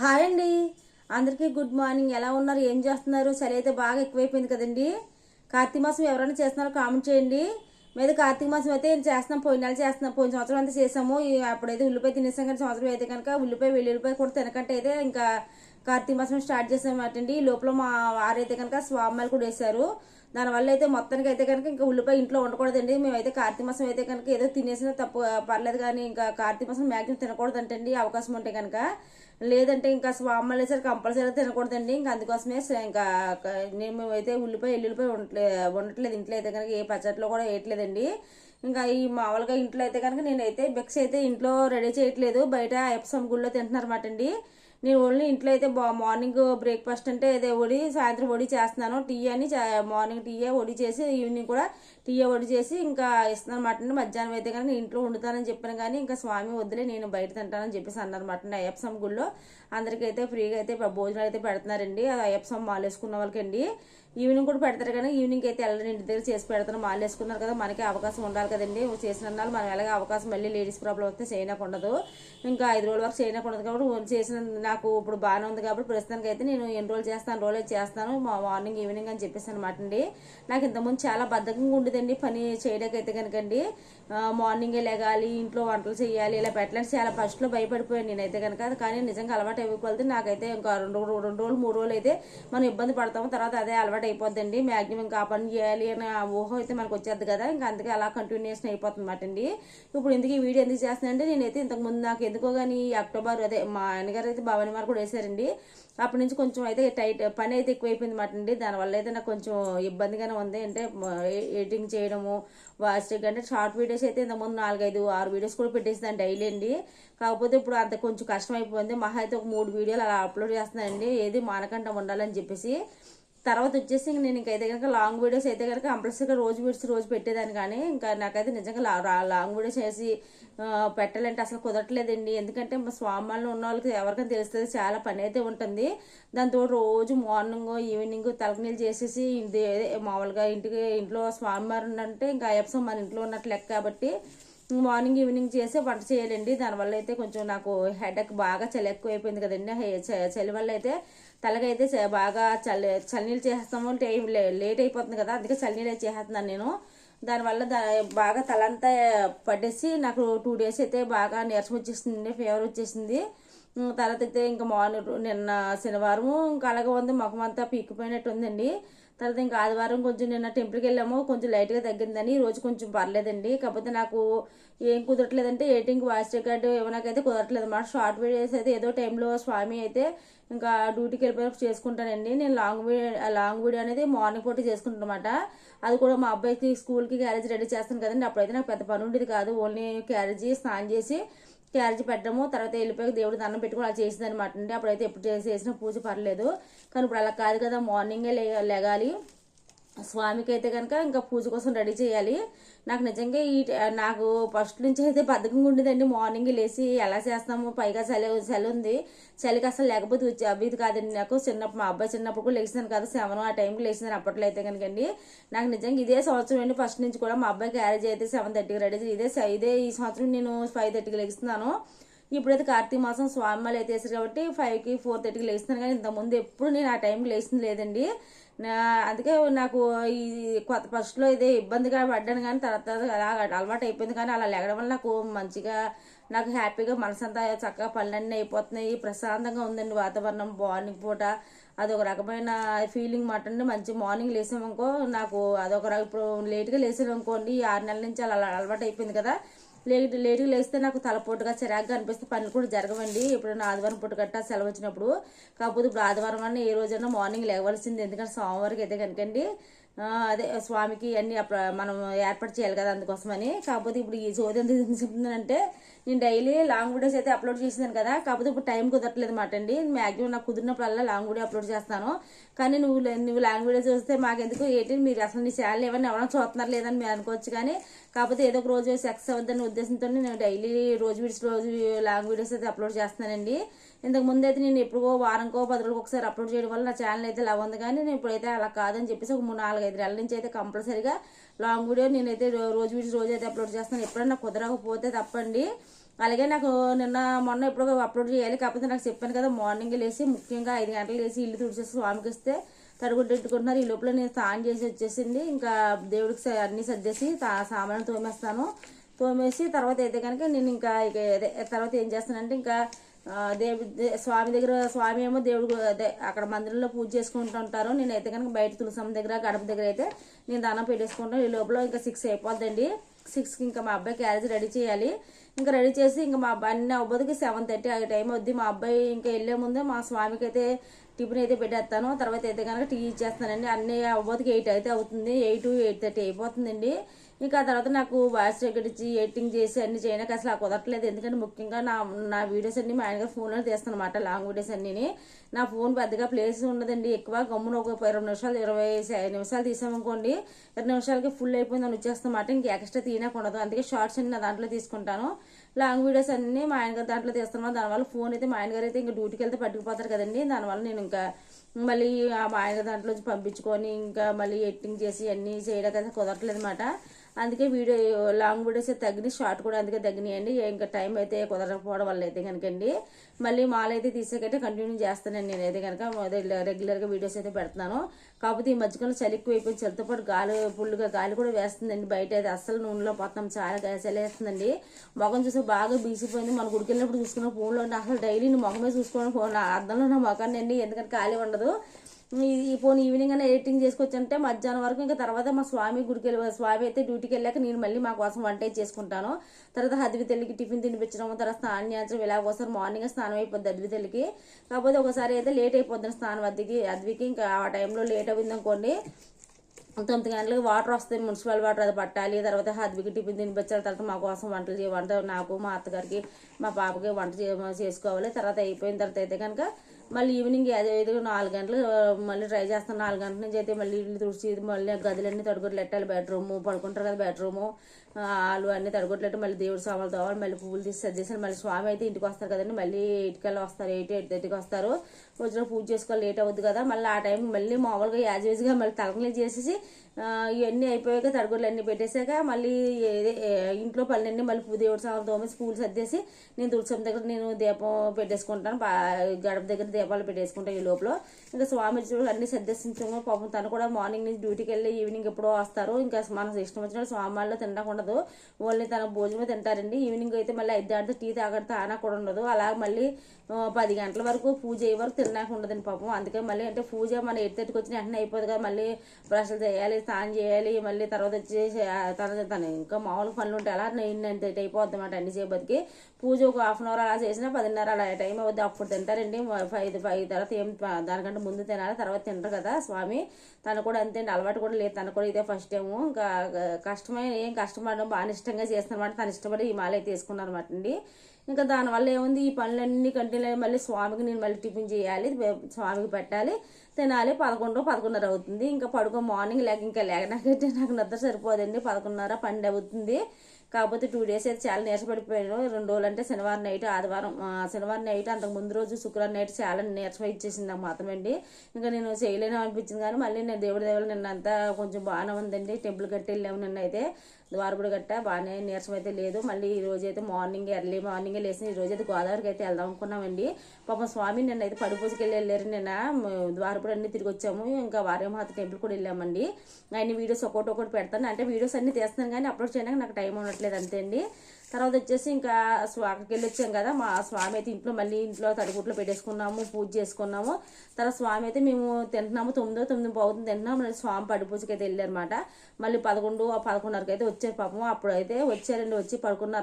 Hi అండి. అందరికీ good morning. ఎలా ఉన్నారు? ఏం చేస్తున్నారు? చలి అయితే బాగా ఎక్కువైపోయింది కదండి. కార్తీక మాసం ఎవరైనా చేస్తున్నారో కామెంట్ చేయండి. మీద కార్తీక మాసం అయితే చేస్తున్నాం. పోయిన నెల చేస్తున్నాం. పోయిన సంవత్సరం అంతా చేసాము. అప్పుడైతే ఉల్లిపాయ తినేసాం కానీ సంవత్సరం అయితే కనుక ఉల్లిపాయ వెల్లుల్లిపాయ కూడా తినకంటే అయితే ఇంకా కార్తీక మాసం స్టార్ట్ చేసామన్నమాట అండి ఈ లోపల మా వారైతే కనుక స్వామిలు కూడా వేశారు. దానివల్ల అయితే మొత్తానికి అయితే కనుక ఇంకా ఉల్లిపాయ ఇంట్లో ఉండకూడదండి మేమైతే కార్తీక మాసం అయితే కనుక ఏదో తినేసినా తప్పు పర్లేదు కానీ ఇంకా కార్తీక మాసం మ్యాక్సిమం తినకూడదంటండి. అవకాశం ఉంటే కనుక. లేదంటే ఇంకా స్వామి వేసారు కంపల్సరీ తినకూడదండి. ఇంకా అందుకోసమే ఇంకా నేను మేమైతే ఉల్లిపాయ ఎల్లుల్లిపాయ ఉండట్లే ఉండట్లేదు ఇంట్లో అయితే కనుక ఏ పచ్చట్లో కూడా వేయట్లేదండి. ఇంకా ఈ మామూలుగా ఇంట్లో అయితే కనుక నేనైతే బెక్స్ అయితే ఇంట్లో రెడీ చేయట్లేదు. బయట ఎప్సమ్ గుళ్ళో తింటున్నారన్నమాట అండి. నేను ఓన్లీ ఇంట్లో అయితే బా మార్నింగ్ బ్రేక్ఫాస్ట్ అంటే అదే వడి సాయంత్రం వడి చేస్తున్నాను. టీ అని చా- మార్నింగ్ టీ వడి చేసి ఈవినింగ్ కూడా టీ వడి చేసి ఇంకా ఇస్తున్నాను అనమాట మధ్యాహ్నం అయితే కానీ నేను ఇంట్లో వండుతానని చెప్పాను కానీ ఇంకా స్వామి వద్దులే నేను బయట తింటానని చెప్పేసి అన్నారన్నమాట అయ్యప్ప గుళ్ళో. అందరికైతే ఫ్రీగా అయితే భోజనాలు అయితే పెడుతున్నారండి. ఆ అయ్యప్ప మాల వేసుకున్న వాళ్ళకండి. ఈవినింగ్ కూడా పెడతారు కానీ ఈవినింగ్ అయితే వెళ్ళని ఇంటి దగ్గర చేసి పెడతాను మాలు వేసుకున్నారు కదా మనకి అవకాశం ఉండాలి కదండి. చేసిన వాళ్ళు మనం ఎలాగే అవకాశం మళ్ళీ లేడీస్ ప్రాబ్లం వస్తే చేయనకు ఉండదు. ఇంకా ఐదు రోజుల వరకు చేయనకు ఉండదు కాబట్టి చేసిన నాకు ఇప్పుడు బాగానే ఉంది కాబట్టి ప్రస్తుతానికి అయితే నేను ఎన్ని రోజులు చేస్తాను రోజులు చేస్తాను. మా మార్నింగ్ ఈవినింగ్ అని చెప్పేసి అనమాట అండి. నాకు ఇంతకుముందు చాలా బద్ధకంగా ఉండేదండి పని చేయడానికి అయితే కనుకండి మార్నింగే లేగాలి ఇంట్లో వంటలు చేయాలి ఇలా పెట్టాలంటే చాలా ఫస్ట్లో భయపడిపోయాను నేనైతే కనుక. కానీ నిజంగా అలవాటు అయిపోతే నాకైతే ఇంకా రెండు రెండు రోజులు మూడు రోజులు అయితే మనం ఇబ్బంది పడతాము. తర్వాత అదే అలవాటు అయిపోద్దండి మ్యాక్సిమం ఇంకా ఆ పని చేయాలి అనే ఊహ అయితే మనకు వచ్చేది కదా. ఇంకా అందుకే అలా కంటిన్యూషన్ అయిపోతుంది అనమాట అండి ఇప్పుడు ఇందుకు ఈ వీడియో ఎందుకు చేస్తున్నానంటే నేనైతే ఇంతకు ముందు నాకు ఎందుకో కానీ అక్టోబర్ అదే మా ఆయనగారు అయితే భవాని వారు కూడా వేశారండి అప్పటి నుంచి కొంచెం అయితే టైట్ పని అయితే ఎక్కువైపోయింది మాట అండి దానివల్ల అయితే నాకు కొంచెం ఇబ్బందిగానే ఉంది. అంటే ఎడిటింగ్ చేయడము వాస్టిక్ అంటే షార్ట్ వీడియోస్ అయితే ఇంతకుముందు నాలుగైదు ఆరు వీడియోస్ కూడా పెట్టేస్తాను డైలీ అండి. కాకపోతే ఇప్పుడు అంత కొంచెం కష్టం అయిపోయింది మహా అయితే ఒక మూడు వీడియోలు అలా అప్లోడ్ చేస్తున్నానండి. ఏది మానకంట ఉండాలని చెప్పేసి. తర్వాత వచ్చేసి నేను నేను ఇంకైతే కనుక లాంగ్ వీడియోస్ అయితే కనుక కంపల్సరీగా రోజు విడిచి రోజు పెట్టేదాన్ని కానీ ఇంకా నాకైతే నిజంగా లా- లాంగ్ వీడియోస్ వేసి పెట్టాలంటే అసలు కుదరట్లేదండి. ఎందుకంటే మా స్వామాల్లో ఉన్న వాళ్ళకి ఎవరికైనా తెలుస్తుంది చాలా పని అయితే ఉంటుంది. దాంతో రోజు మార్నింగ్ ఈవినింగ్ తలకనీళ్ళు చేసేసి ఇది మామూలుగా ఇంటికి ఇంట్లో స్వామివారు అంటే ఇంకా అయ్యప్ప మన ఇంట్లో ఉన్నట్లు లెక్క కాబట్టి మార్నింగ్ ఈవినింగ్ చేసి వంట చేయాలండి. దానివల్ల అయితే కొంచెం నాకు హెడక్ బాగా చలి ఎక్కువ అయిపోయింది కదండి చలి వల్ల అయితే తలకైతే చ- బాగా చలి చలినీళ్ళు చేసేస్తాము. టైం లే- లేట్ అయిపోతుంది కదా. అందుకే చలినీళ్ళు చేసేస్తున్నాను చేస్తున్నాను నేను దానివల్ల దా బాగా తలంతా పట్టేసి నాకు టూ డేస్ అయితే బాగా నీరసం వచ్చేసింది ఫీవర్ వచ్చేసింది. తర్వాత అయితే ఇంకా మార్నింగ్ నిన్న శనివారం ఇంకా అలాగే ఉంది. ముఖం అంతా పీకిపోయినట్టు ఉందండి తర్వాత ఇంకా ఆదివారం కొంచెం నిన్న టెంపుల్కి వెళ్ళాము. కొంచెం లైట్గా తగ్గిందని రోజు కొంచెం పర్లేదండి. కాకపోతే నాకు ఏం కుదరట్లేదంటే ఎయిటింగ్ వాయిస్ రికార్డ్ ఇవ్వనాకైతే కుదరట్లేదు అన్నమాట. షార్ట్ వీడియోస్ అయితే ఏదో టైంలో స్వామి అయితే ఇంకా డ్యూటీకి వెళ్ళిపోయినప్పుడు చేసుకుంటానండి. నేను లాంగ్ వీడియో లాంగ్ వీడియో అనేది మార్నింగ్ పూట చేసుకుంటాను అనమాట అది కూడా మా అబ్బాయికి స్కూల్కి క్యారేజ్ రెడీ చేస్తాను కదండి. అప్పుడైతే నాకు పెద్ద పని ఉండేది కాదు. ఓన్లీ క్యారేజీ స్నానం చేసి క్యారేజ్ పెట్టడము తర్వాత వెళ్ళిపోయి దేవుడు దండం పెట్టుకుని అలా చేసింది అనమాట అండి. అప్పుడైతే ఎప్పుడు చేసిన పూజ పర్లేదు. కానీ ఇప్పుడు అలా కాదు కదా మార్నింగే లే లెగాలి. స్వామికి అయితే కనుక ఇంకా పూజ కోసం రెడీ చేయాలి. నాకు నిజంగా ఈ నాకు ఫస్ట్ నుంచి అయితే బద్ధకంగా ఉండేదండి. మార్నింగ్ లేచి ఎలా చేస్తాము పైగా చలి చలి ఉంది. చలికి అసలు లేకపోతే వచ్చి అవి కాదండి నాకు. చిన్నప్పుడు మా అబ్బాయి చిన్నప్పుడు కూడా లేచినాను కదా సెవెన్ ఆ టైంకి లేచినాను అప్పట్లో అయితే కనుకండి నాకు నిజంగా ఇదే సంవత్సరం అండి ఫస్ట్ నుంచి కూడా మా అబ్బాయి క్యారేజ్ అయితే సెవెన్ థర్టీకి రెడీ ఇదే ఇదే ఈ సంవత్సరం నేను ఫైవ్ థర్టీకి లెగిస్తున్నాను ఇప్పుడైతే కార్తీక మాసం స్వామిమాలు అయితే వేసారు కాబట్టి ఫైవ్కి ఫోర్ థర్టీకి లేస్తున్నాను కానీ ఇంతకుముందు ఎప్పుడు నేను ఆ టైంకి లేచింది లేదండి. నా అందుకే నాకు ఈ కొత్త ఫస్ట్లో ఇదే ఇబ్బందిగా పడ్డాను కానీ తర్వాత అలా అలవాటు అయిపోయింది కానీ అలా లేగడం వల్ల నాకు మంచిగా నాకు హ్యాపీగా మనసంతా చక్కగా పనులన్నీ అయిపోతున్నాయి. ప్రశాంతంగా ఉందండి వాతావరణం మార్నింగ్ పూట. అదొక రకమైన ఫీలింగ్ మాట అండి. మంచి మార్నింగ్ లేసామనుకో నాకు అదొక ఇప్పుడు లేట్గా లేసాను అనుకోండి ఆరు నెలల నుంచి అలా అలవాటు అయిపోయింది కదా. లేట్ లేట్గా లేస్తే నాకు తలపోటుగా చిరాగ్గా అనిపిస్తే పనులు కూడా జరగవండి. ఇప్పుడు ఆదివారం పూట గట్టా సెలవు వచ్చినప్పుడు. కాకపోతే ఇప్పుడు ఆదివారం అన్న ఏ రోజైనా మార్నింగ్ లేవలసింది. ఎందుకంటే సోమవారికి అయితే కనుకండి అదే స్వామికి అన్ని మనం ఏర్పాటు చేయాలి కదా అందుకోసమని. కాకపోతే ఇప్పుడు ఈ సోది ఎంత చెప్తుందంటే నేను డైలీ లాంగ్ వీడియోస్ అయితే అప్లోడ్ చేసినాను కదా కాకపోతే ఇప్పుడు టైం కుదరట్లేదు మాట అండి. మ్యాక్సిమం నాకు కుదిరినప్పుడల్లా లాంగ్ వీడియో అప్లోడ్ చేస్తాను. కానీ నువ్వు నువ్వు లాంగ్ వీడియో చూస్తే మాకెందుకు? ఏంటి? మీరు అసలు నీ ఛానల్ ఏమన్నా ఎవరైనా చూస్తున్నారు లేదని మీరు అనుకోవచ్చు కానీ కాకపోతే ఏదో ఒక రోజు సక్సెస్ అవుద్దనే ఉద్దేశంతో నేను డైలీ రోజు వీడియోస్ రోజు లాంగ్ వీడియోస్ అయితే అప్లోడ్ చేస్తానండి ఇంతకు ముందు అయితే నేను ఎప్పుడో వారంకో పది రోజులకు ఒకసారి అప్లోడ్ చేయడం వల్ల నా ఛానల్ అయితే లవ్ ఉంది. కానీ నేను ఇప్పుడైతే అలా కాదని చెప్పేసి ఒక మూడు నాలుగు ఐదు నెలల నుంచి అయితే కంపల్సరీగా లాంగ్ వీడియో నేనైతే రోజు వీడియోస్ రోజు అయితే అప్లోడ్ చేస్తాను. ఎప్పుడన్నా కుదరకపోతే తప్పండి. అలాగే నాకు నిన్న మొన్న ఎప్పుడో అప్లోడ్ చేయాలి. కాకపోతే నాకు చెప్పాను కదా మార్నింగ్ లేసి ముఖ్యంగా ఐదు గంటలు లేసి ఇల్లు తుడిచేసి స్వామికి ఇస్తే తడుగుడ్డెట్టుకుంటున్నారు ఈ లోపల నేను స్నానం చేసి వచ్చేసింది. ఇంకా దేవుడికి అన్నీ అన్ని సర్దేసి సామాన్లు తోమేస్తాను. తోమేసి తర్వాత అయితే కనుక నేను ఇంకా ఇక అదే తర్వాత ఏం చేస్తానంటే ఇంకా దేవుడి స్వామి దగ్గర స్వామి ఏమో దేవుడు అదే అక్కడ మందిరంలో పూజ చేసుకుంటూ ఉంటారు. నేనైతే కనుక బయట తులసమ్మ దగ్గర గడప దగ్గర అయితే నేను దానం పెట్టేసుకుంటాను. ఈ లోపల ఇంకా సిక్స్ అయిపోద్దండి. సిక్స్కి ఇంకా మా అబ్బాయి క్యారేజ్ రెడీ చేయాలి. ఇంకా రెడీ చేసి ఇంకా మా అబ్బాయి అన్ని అవ్వదుకి సెవెన్ థర్టీ ఆ టైం వద్ది మా అబ్బాయి ఇంకా వెళ్ళే ముందే మా స్వామికి అయితే టిఫిన్ అయితే పెట్టేస్తాను. తర్వాత అయితే కనుక టీ ఇచ్చేస్తానండి. అన్ని అవ్వదుకి ఎయిట్ అయితే అవుతుంది. ఎయిట్ ఎయిట్ థర్టీ అయిపోతుందండి. ఇంకా ఆ తర్వాత నాకు వాయిస్ రికార్డ్ ఎడిటింగ్ చేసి అన్ని చేయడానికి అసలు ఆ కుదరట్లేదు. ఎందుకంటే ముఖ్యంగా నా నా వీడియోస్ అన్ని మా ఆయనగా ఫోన్లో తీస్తాను అనమాట లాంగ్ వీడియోస్ అన్నీ నా ఫోన్ పెద్దగా ప్లేస్ ఉండదండి. ఎక్కువ గమ్మున ఒక ఇరవై నిమిషాలు ఇరవై నిమిషాలు తీసామనుకోండి ఇరవై నిమిషాలకి ఫుల్ అయిపోయింది అని వచ్చేస్తామాట ఇంక ఎక్స్ట్రా తీయడానికి ఉండదు అందుకే షార్ట్స్ అన్ని నా దాంట్లో తీసుకుంటాను. లాంగ్ వీడియోస్ అన్ని మా ఆయన గారి దాంట్లో తీస్తాను దానివల్ల ఫోన్ అయితే మా ఆయన గారు అయితే ఇంకా డ్యూటీకి వెళ్తే పట్టుకుపోతారు కదండి. దానివల్ల నేను ఇంకా మళ్ళీ ఆ మా ఆయన దాంట్లో పంపించుకొని ఇంకా మళ్ళీ ఎడిటింగ్ చేసి అన్నీ చేయడానికి అయితే కుదరట్లేదు అనమాట అందుకే వీడియో లాంగ్ వీడియోస్ అయితే తగ్గినాయి షార్ట్ కూడా అందుకే తగ్గినాయండి. ఇంకా టైం అయితే కుదరకపోవడం వల్ల అయితే కనుకండి. మళ్ళీ మాల్ అయితే తీసేకైతే కంటిన్యూ చేస్తానండి నేనైతే కనుక. రెగ్యులర్గా వీడియోస్ అయితే పెడుతున్నాను. కాకపోతే ఈ మధ్యకాలం చలి ఎక్కువ అయిపోయింది చలితో పాటు గాలి ఫుల్గా గాలి కూడా వేస్తుందండి బయట అయితే. అస్సలు నూనెలో పోతాం చాలా చలి వేస్తుందండి. మొఖం చూసి బాగా బీసిపోయింది. మన గుడికి వెళ్ళినప్పుడు చూసుకున్న ఫోన్లో అసలు డైలీ నేను మొఖమే చూసుకోవడం ఫోన్ అద్దంలో నా మొఖాన్ని అండి. ఎందుకంటే ఖాళీ ఉండదు. ఈ పోనీ ఈవినింగ్ అని ఎడిటింగ్ చేసుకొచ్చంటే మధ్యాహ్నం వరకు ఇంకా తర్వాత మా స్వామి గుడికి వెళ్ళి స్వామి అయితే డ్యూటీకి వెళ్ళాక నేను మళ్ళీ మా కోసం వంట చేసుకుంటాను. తర్వాత హద్వి తల్లికి టిఫిన్ తినిపించడం తర్వాత స్నానం చేయించడం ఇలా ఒకసారి మార్నింగ్ స్నానం అయిపోద్ది అద్వి తల్లికి. కాకపోతే ఒకసారి అయితే లేట్ అయిపోద్ది స్నానం అద్దికి అద్వికి ఇంకా ఆ టైంలో లేట్ అయింది అనుకోండి తొమ్మిది గంటలకు వాటర్ వస్తాయి మున్సిపల్ వాటర్ అది పట్టాలి. తర్వాత హద్వికి టిఫిన్ తినిపించాలి తర్వాత మా కోసం వంటలు చేయ వంట నాకు మా అత్తగారికి మా పాపకి వంట చేయ చేసుకోవాలి. తర్వాత అయిపోయిన తర్వాత అయితే కనుక మళ్ళీ ఈవినింగ్ అదే విధంగా నాలుగు గంటలు మళ్ళీ ట్రై చేస్తాను. నాలుగు గంటల నుంచి అయితే మళ్ళీ ఇల్లు తుడిచి మళ్ళీ గదులన్నీ తడుగుట్లు పెట్టాలి బెడ్రూమ్ పడుకుంటారు కదా బెడ్రూము. వాళ్ళు అన్ని తడుగుట్లెట్టు మళ్ళీ దేవుడు సామాన్లు తోవాలి మళ్ళీ పువ్వులు తీసి సర్దేసి మళ్ళీ స్వామి అయితే ఇంటికి వస్తారు కదండి. మళ్ళీ ఇటుకల్లా వస్తారు. ఎయిట్ ఎయిట్ థర్టీకి వస్తారు. వచ్చిన పూజ చేసుకోవాలి. లేట్ అవుద్ది కదా. మళ్ళీ ఆ టైం మళ్ళీ మామూలుగా యాజ్ యూజ్గా మళ్ళీ తలకలు చేసేసి ఇవన్నీ అయిపోయాక తడుగులు అన్నీ పెట్టేశాక మళ్ళీ ఏ- ఇంట్లో పనులన్నీ మళ్ళీ దేవుడి సామాన్లు తోమేసి పూలు సర్దేసి నేను తులసం దగ్గర నేను దీపం పెట్టేసుకుంటాను. గడప దగ్గర దీపాలు పెట్టేసుకుంటాను ఈ లోపల. ఇంకా స్వామి అన్ని సర్దేసించాము పాపం తను కూడా మార్నింగ్ నుంచి డ్యూటీకి వెళ్ళి ఈవినింగ్ ఎప్పుడో వస్తారు. ఇంకా మనకు ఇష్టం వచ్చిన స్వామి వాళ్ళు తినడానికి ఉండదు ఓన్లీ తన భోజనమే తింటారండి. ఈవినింగ్ అయితే మళ్ళీ ఐదు దాటితే టీ తాగడితే ఆనా కూడా ఉండదు. అలా మళ్ళీ పది గంటల వరకు పూజ అయ్యే వరకు తినడానికి ఉండదండి పాపం. అందుకే మళ్ళీ అంటే పూజ మన ఎడితెట్టుకు వచ్చిన వెంటనే అయిపోదు కదా. మళ్ళీ బ్రష్లు చేయాలి స్నానం చేయాలి మళ్ళీ తర్వాత వచ్చేసి ఆ, తన తను ఇంకా మామూలు పనులు ఉంటే అలా నేను అయిపోద్ది అనమాట అన్ని చేయబతికి పూజ ఒక హాఫ్ అన్ అవర్ అలా చేసినా పదిన్నర అలా టైం అవుద్ది. అప్పుడు తింటారండి. ఫైవ్ ఫైవ్ తర్వాత ఏం దానికంటే ముందు తినాలి తర్వాత తింటారు కదా స్వామి. తను కూడా అంతే అండి. అలవాటు కూడా లేదు. తను కూడా ఇదే ఫస్ట్ టైము ఇంకా కష్టమైన ఏం కష్టపడడం బాగా ఇష్టంగా చేస్తున్నమాట తను ఇష్టపడి ఈ మాల తీసుకున్నారు అనమాట అండి. ఇంకా దానివల్ల ఏముంది? ఈ పనులన్నీ కంటిన్యూ మళ్ళీ స్వామికి నేను మళ్ళీ టిఫిన్ చేయాలి. స్వామికి పెట్టాలి. తినాలి. పదకొండు పదకొండున్నర అవుతుంది. ఇంకా పడుకో మార్నింగ్ లేక ఇంకా లేక నాకైతే నాకు నిద్ర సరిపోదండి. పదకొండున్నర పన్నెండు అవుతుంది. కాకపోతే టూ డేస్ అయితే చాలా నీరసపడిపోయాను. రెండు రోజులు అంటే శనివారం నైట్ ఆదివారం శనివారం నైట్ అంతకు ముందు రోజు శుక్రవారం నైట్ చాలా నీరసం ఇచ్చేసింది నాకు మాత్రం అండి ఇంకా నేను చేయలేను అనిపించింది కానీ మళ్ళీ నేను దేవుడి దేవుడు నిన్న అంతా కొంచెం బాగానే ఉందండి. టెంపుల్ కట్టి వెళ్ళాము నిన్న అయితే ద్వారపుడు గట్ట బాగానే నీరసం అయితే లేదు. మళ్ళీ ఈ రోజు అయితే మార్నింగ్ ఎర్లీ మార్నింగ్ లేసి ఈ రోజు అయితే గోదావరికి అయితే వెళ్దాం అనుకున్నామండి. పాపం స్వామి నిన్న అయితే పడిపోసుకి వెళ్ళి వెళ్ళారు నిన్న. ద్వారపుడు అన్ని తిరిగి వచ్చాము. ఇంకా వారేమాత టెంపుల్ కూడా వెళ్ళామండి. ఆయన వీడియోస్ ఒక్కొక్కటి ఒకటి పెడతాను. అంటే వీడియోస్ అన్ని తీస్తాను కానీ అప్లోడ్ చేయడానికి నాకు టైం ఉండట్లేదు. అంతే అండి. తర్వాత వచ్చేసి ఇంకా స్వామికి వెళ్ళి వచ్చాం కదా మా స్వామి అయితే ఇంట్లో మళ్ళీ ఇంట్లో తడిగుట్లో పెట్టేసుకున్నాము పూజ చేసుకున్నాము. తర్వాత స్వామి అయితే మేము తింటున్నాము తొమ్మిదో తొమ్మిది పోతుంది తింటున్నాము మళ్ళీ స్వామి పడిపూజకి అయితే వెళ్ళారనమాట మళ్ళీ పదకొండు పదకొండున్నరకి అయితే వచ్చారు పాపం అప్పుడు అయితే వచ్చారండి వచ్చి పడుకున్నారు.